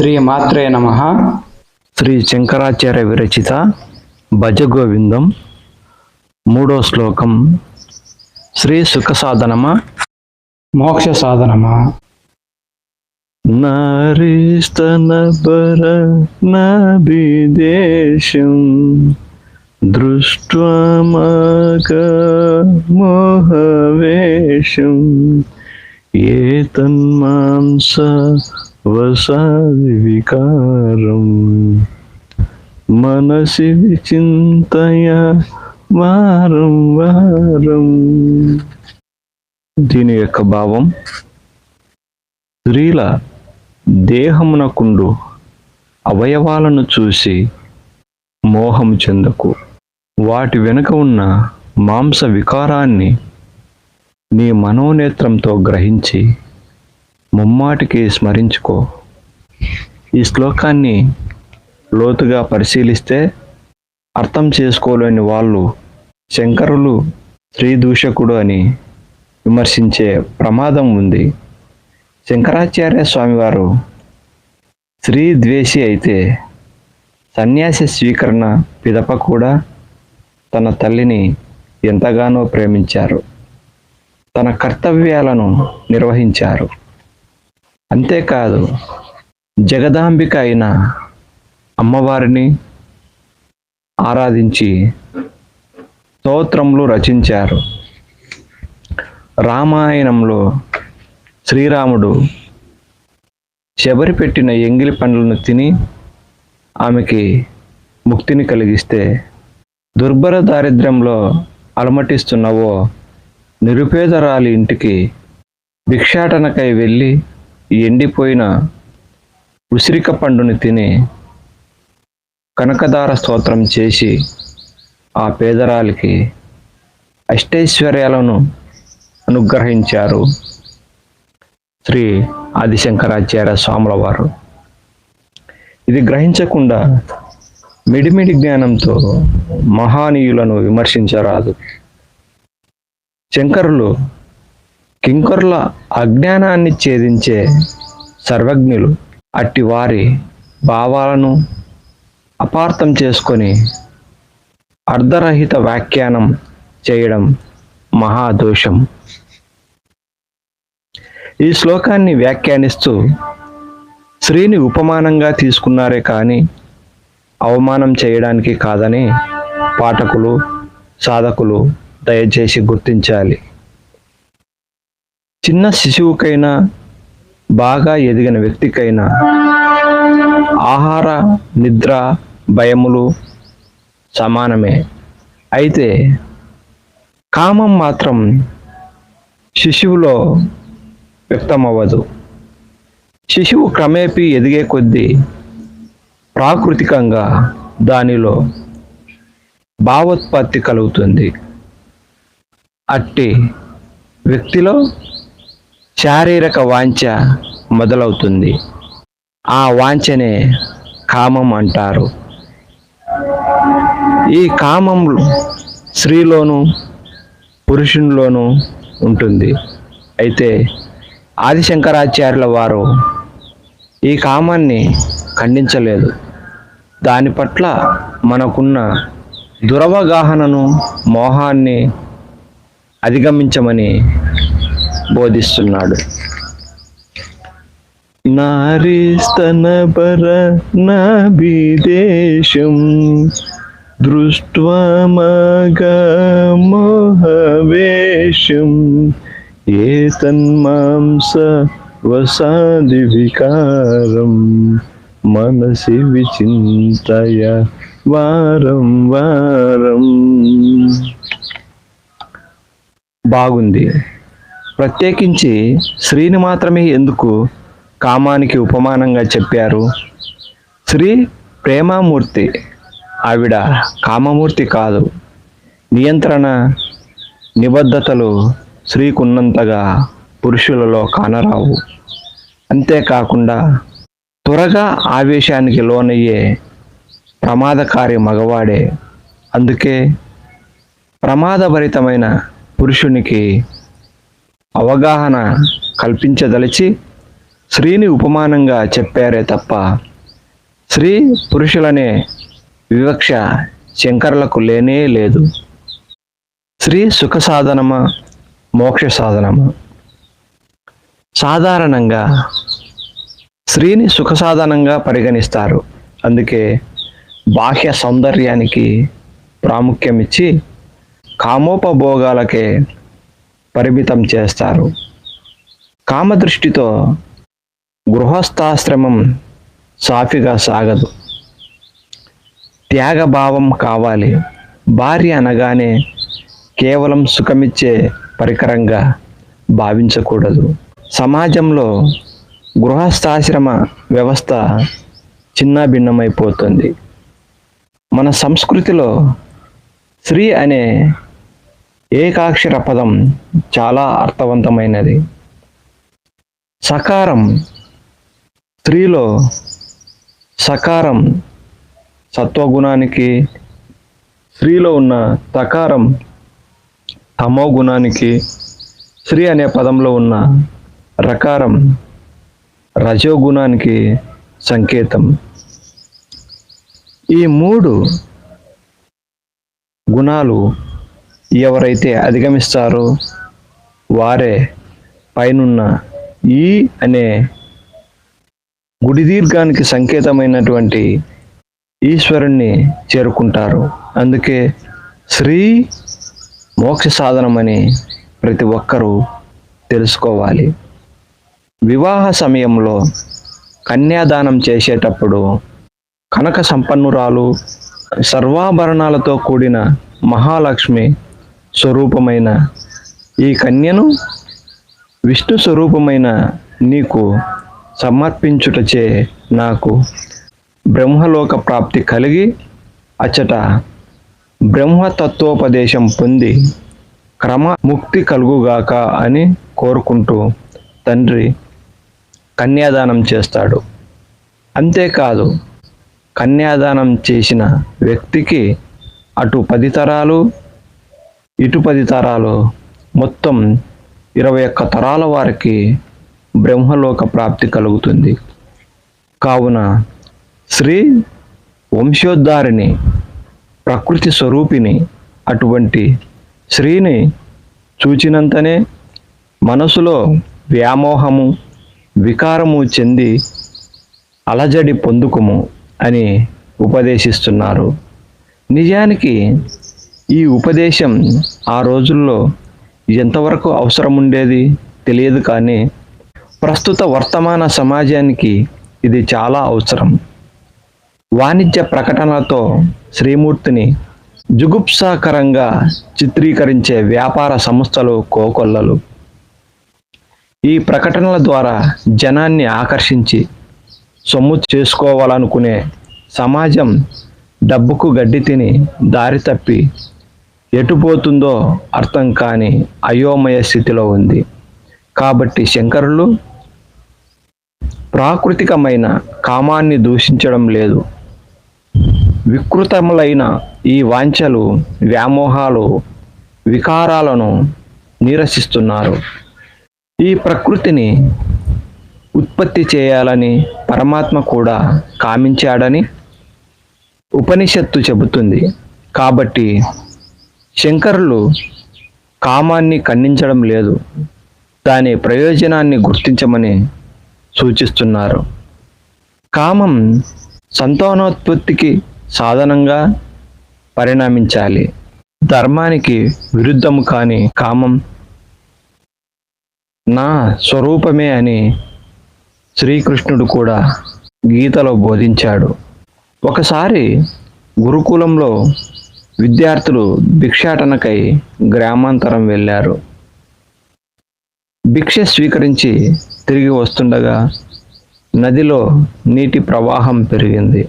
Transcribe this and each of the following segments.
శ్రీ మాత్రే నమ. శ్రీ శంకరాచార్య విరచిత భజగోవిందం మూడో శ్లోకం. శ్రీ సుఖ సాధనమా మోక్ష సాధనమా నారీస్తన పర నాభిదేశం దృష్ట్వా మోహవేషం ఏతన్మాంస వసాది వికారం. మనసి విచింతయ వారం వారం. దీని యొక్క భావం స్త్రీల దేహమునకుండు అవయవాలను చూసి మోహం చెందకు. వాటి వెనుక ఉన్న మాంస వికారాన్ని నీ మనోనేత్రంతో గ్రహించి ముమ్మాటికి స్మరించుకో. ఈ శ్లోకాన్ని లోతుగా పరిశీలిస్తే అర్థం చేసుకోలేని వాళ్ళు శంకరులు స్త్రీ దూషకుడు అని విమర్శించే ప్రమాదం ఉంది. శంకరాచార్య స్వామివారు స్త్రీ ద్వేషి అయితే సన్యాసి స్వీకరణ పిదప కూడా తన తల్లిని ఎంతగానో ప్రేమించారు. తన కర్తవ్యాలను నిర్వహించారు. అంతేకాదు జగదాంబిక అయిన అమ్మవారిని ఆరాధించి స్తోత్రములు రచించారు. రామాయణంలో శ్రీరాముడు శబరి పెట్టిన ఎంగిలి పండ్లను తిని ఆమెకి ముక్తిని కలిగిస్తే దుర్భర దారిద్ర్యంలో అలమటిస్తున్న ఓ నిరుపేదరాలి ఇంటికి భిక్షాటనకై వెళ్ళి ఎండిపోయిన ఉసిరిక పండుని తిని కనకదార స్తోత్రం చేసి ఆ పేదరాలికి అష్టైశ్వర్యాలను అనుగ్రహించారు శ్రీ ఆదిశంకరాచార్య స్వాముల వారు ఇది గ్రహించకుండా మిడిమిడి జ్ఞానంతో మహానీయులను విమర్శించరాదు. శంకరులు కింకరుల అజ్ఞానాన్ని ఛేదించే సర్వజ్ఞులు అట్టి వారి భావాలను అపార్థం చేసుకొని అర్ధరహిత వ్యాఖ్యానం చేయడం మహాదోషం ఈ శ్లోకాన్ని వ్యాఖ్యానిస్తూ స్త్రీని ఉపమానంగా తీసుకున్నారే కానీ అవమానం చేయడానికి కాదని పాఠకులు సాధకులు దయచేసి గుర్తించాలి. చిన్న శిశువుకైనా బాగా ఎదిగిన వ్యక్తికైనా ఆహార నిద్ర భయములు సమానమే. అయితే కామం మాత్రం శిశువులో వ్యక్తమవ్వదు. శిశువు క్రమేపీ ఎదిగే కొద్దీ ప్రాకృతికంగా దానిలో భావోత్పత్తి కలుగుతుంది. అట్టి వ్యక్తిలో శారీరక వాంఛ మొదలవుతుంది. ఆ వాంఛనే కామం అంటారు. ఈ కామం స్త్రీలోను పురుషునిలోనూ ఉంటుంది. అయితే ఆదిశంకరాచార్యుల వారు ఈ కామాన్ని ఖండించలేదు. దాని పట్ల మనకున్న దురవగాహనను మోహాన్ని అధిగమించమని బోధిస్తున్నాడు. నారీస్తనపర నాభిదేశం దృష్ట్వా ఏ తన్మాంస వసాది వికారం మనసి విచింతయ వారం వారం. బాగుంది. ప్రత్యేకించి స్త్రీని మాత్రమే ఎందుకు కామానికి ఉపమానంగా చెప్పారు? స్త్రీ ప్రేమామూర్తి ఆవిడ కామమూర్తి కాదు. నియంత్రణ నిబద్ధతలు స్త్రీకున్నంతగా పురుషులలో కానరావు. అంతేకాకుండా త్వరగా ఆవేశానికి లోనయ్యే ప్రమాదకారి మగవాడే. అందుకే ప్రమాదభరితమైన పురుషునికి అవగాహన కల్పించదలిచి స్త్రీని ఉపమానంగా చెప్పారే తప్ప స్త్రీ పురుషులనే వివక్ష శంకరులకు లేనే లేదు. స్త్రీ సుఖ సాధనమా మోక్ష సాధనమా? సాధారణంగా స్త్రీని సుఖ సాధనంగా పరిగణిస్తారు. అందుకే బాహ్య సౌందర్యానికి ప్రాముఖ్యం ఇచ్చి కామోపభోగాలకే పరిమితం చేస్తారు. కామదృష్టితో గృహస్థాశ్రమం సాఫీగా సాగదు. త్యాగభావం కావాలి. భార్య అనగానే కేవలం సుఖమిచ్చే పరికరంగా భావించకూడదు. సమాజంలో గృహస్థాశ్రమ వ్యవస్థ చిన్నాభిన్నమైపోతుంది. మన సంస్కృతిలో స్త్రీ అనే ఏకాక్షర పదం చాలా అర్థవంతమైనది. సకారం స్త్రీలో సకారం సత్వగుణానికి స్త్రీలో ఉన్న తకారం తమో గుణానికి స్త్రీ అనే పదంలో ఉన్న రకారం రజోగుణానికి సంకేతం. ఈ మూడు గుణాలు ఎవరైతే అధిగమిస్తారో వారే పైనున్న ఈ అనే గుడి దీర్ఘానికి సంకేతమైనటువంటి ఈశ్వరుణ్ణి చేరుకుంటారు. అందుకే శ్రీ మోక్ష సాధనమని ప్రతి ఒక్కరూ తెలుసుకోవాలి. వివాహ సమయంలో కన్యాదానం చేసేటప్పుడు కనక సంపన్నురాలు సర్వాభరణాలతో కూడిన మహాలక్ష్మి స్వరూపమైన ఈ కన్యను విష్ణు స్వరూపమైన నీకు సమర్పించుటచే నాకు బ్రహ్మలోక ప్రాప్తి కలిగి అచ్చట బ్రహ్మతత్వోపదేశం పొంది క్రమ ముక్తి కలుగుగాక అని కోరుకుంటూ తండ్రి కన్యాదానం చేస్తాడు. అంతేకాదు కన్యాదానం చేసిన వ్యక్తికి అటు పది తరాలు ఇటు పది తరాలు మొత్తం ఇరవై ఒక్క తరాల వారికి బ్రహ్మలోక ప్రాప్తి కలుగుతుంది. కావున శ్రీ వంశోద్ధారిని ప్రకృతి స్వరూపిణి అటువంటి శ్రీని చూచినంతనే మనసులో వ్యామోహము వికారము చెంది అలజడి పొందుకుము అని ఉపదేశిస్తున్నారు. నిజానికి ఈ ఉపదేశం ఆ రోజుల్లో ఎంతవరకు అవసరం ఉండేది తెలియదు కానీ ప్రస్తుత వర్తమాన సమాజానికి ఇది చాలా అవసరం. వాణిజ్య ప్రకటనలతో శ్రీమూర్తిని జుగుప్సాకరంగా చిత్రీకరించే వ్యాపార సంస్థలు కోకొల్లలు. ఈ ప్రకటనల ద్వారా జనాన్ని ఆకర్షించి సొమ్ము చేసుకోవాలనుకునే సమాజం డబ్బుకు గడ్డి తిని దారి తప్పి ఎటుపోతుందో అర్థం కాని అయోమయ స్థితిలో ఉంది. కాబట్టి శంకరులు ప్రాకృతికమైన కామాన్ని దూషించడం లేదు. వికృతములైన ఈ వాంఛలు వ్యామోహాలు వికారాలను నిరసిస్తున్నారు. ఈ ప్రకృతిని ఉత్పత్తి చేయాలని పరమాత్మ కూడా కామించాడని ఉపనిషత్తు చెబుతుంది. కాబట్టి శంకరులు కామాన్ని ఖండించడం లేదు. దాని ప్రయోజనాన్ని గుర్తించమని సూచిస్తున్నారు. కామం సంతానోత్పత్తికి సాధనంగా పరిణమించాలి. ధర్మానికి విరుద్ధము కాని కామం నా స్వరూపమే అని శ్రీకృష్ణుడు కూడా గీతలో బోధించాడు. ఒకసారి గురుకులంలో విద్యార్థులు భిక్షాటనకై గ్రామాంతరం వెళ్ళారు. భిక్ష స్వీకరించి తిరిగి వస్తుండగా నదిలో నీటి ప్రవాహం పెరిగింది.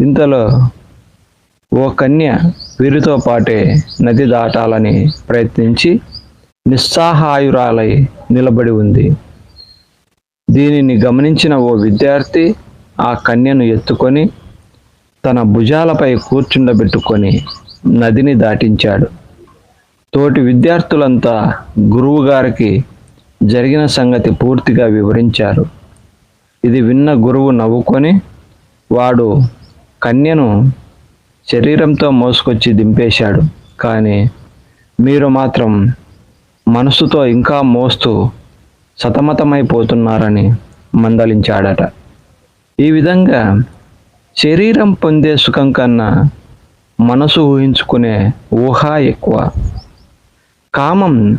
ఇంతలో ఓ కన్య వీరితో పాటే నది దాటాలని ప్రయత్నించి నిస్సహాయురాలై నిలబడి ఉంది. దీనిని గమనించిన ఓ విద్యార్థి ఆ కన్యను ఎత్తుకొని తన భుజాలపై కూర్చుండబెట్టుకొని నదిని దాటించాడు. తోటి విద్యార్థులంతా గురువు గారికి జరిగిన సంగతి పూర్తిగా వివరించారు. ఇది విన్న గురువు నవ్వుకొని వాడు కన్యను శరీరంతో మోసుకొచ్చి దింపేశాడు. కానీ మీరు మాత్రం మనసుతో ఇంకా మోస్తూ సతమతమైపోతున్నారని మందలించాడట. ఈ విధంగా శరీరం పొందే సుఖం కన్నా మనసు ఊహించుకునే ఊహ ఎక్కువ. కామం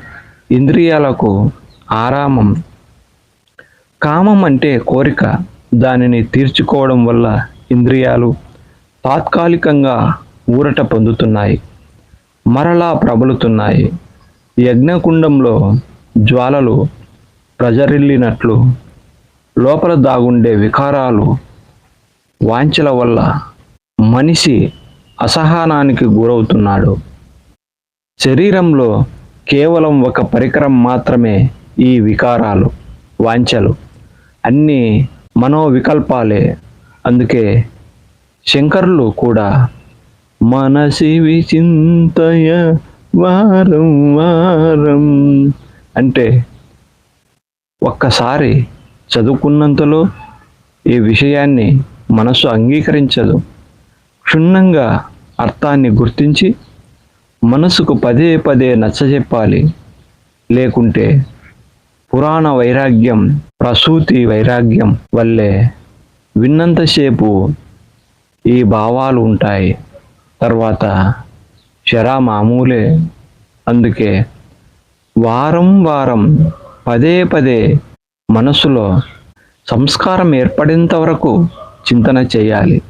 ఇంద్రియాలకు ఆరామం. కామం అంటే కోరిక. దానిని తీర్చుకోవడం వల్ల ఇంద్రియాలు తాత్కాలికంగా ఊరట పొందుతున్నాయి. మరలా ప్రబలుతున్నాయి. యజ్ఞకుండంలో జ్వాలలు ప్రజరిల్లినట్లు లోపల దాగుండే వికారాలు వాంఛల వల్ల మనిషి అసహనానికి గురవుతున్నాడు. శరీరంలో కేవలం ఒక పరికరం మాత్రమే ఈ వికారాలు వాంఛలు అన్నీ మనోవికల్పాలే. అందుకే శంకరులు కూడా మనసి విచింతయ వారం వారం అంటే ఒక్కసారి చదువుకున్నంతలో ఈ విషయాన్ని మనసు అంగీకరించదు. క్షుణ్ణంగా అర్థాన్ని గుర్తించి మనసుకు పదే పదే నచ్చజెప్పాలి. లేకుంటే పురాణ వైరాగ్యం ప్రసూతి వైరాగ్యం వల్లే విన్నంతసేపు ఈ భావాలు ఉంటాయి. తర్వాత శరా మామూలే. అందుకే వారం వారం పదే పదే మనసులో సంస్కారం ఏర్పడేంత వరకు చింతన చేయాలి.